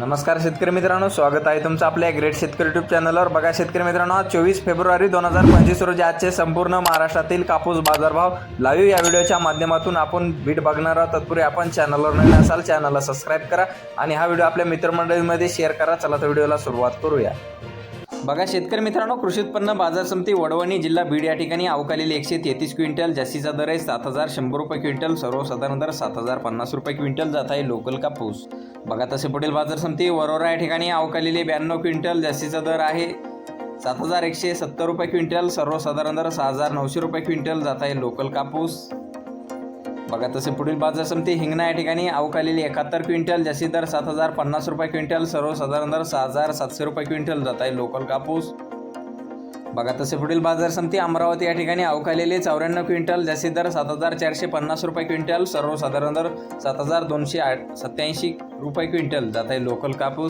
नमस्कार शेतकरी मित्रांनो स्वागत आहे तुमचं आपल्या ग्रेट शेतकरी युट्यूब चॅनलवर बघा शेतकरी मित्रांनो आज चोवीस फेब्रुवारी दोन हजार पंचवीस रोजी आजचे संपूर्ण महाराष्ट्रातील कापूस बाजारभाव लाईव्ह या व्हिडिओच्या माध्यमातून आपण भेट बघणार आहोत. तत्पूर्वी आपण चॅनलवर नवीन असाल चॅनलला सबस्क्राईब करा आणि हा व्हिडिओ आपल्या मित्रमंडळीमध्ये शेअर करा. चला तर व्हिडिओला सुरुवात करूया. बघा शेतकरी मित्रांनो कृषी उत्पन्न बाजार समिती वडवणी जिल्हा बीड या ठिकाणी अवकालेली एकशे तेहतीस क्विंटल जास्तीचा दर आहे सात हजार शंभर रुपये क्विंटल सर्वसाधारण दर सात हजार पन्नास रुपये क्विंटल जात आहे लोकल कापूस. बघा तसे पुढील बाजार समिती वरोरा या ठिकाणी अवकालेली ब्याण्णव क्विंटल जास्तीचा दर आहे सात हजार एकशे सत्तर रुपये क्विंटल सर्वसाधारण दर सहा हजार नऊशे रुपये क्विंटल जात आहे लोकल कापूस. बघा तसे पुढील बाजार समिती हिंगणा या ठिकाणी अवकालेली एकाहत्तर क्विंटल जास्ती दर सात हजार पन्नास रुपये क्विंटल सर्वसाधारण दर सहा हजार सातशे रुपये क्विंटल जात आहे लोकल कापूस. बघा तसे पुढील बाजार समिती अमरावती या ठिकाणी अवकालेले चौऱ्याण्णव क्विंटल जास्ती दर सात हजार चारशे पन्नास रुपये क्विंटल सर्वसाधारण दर सात हजार दोनशे आठ सत्याऐंशी रुपये क्विंटल जात आहे लोकल कापूस.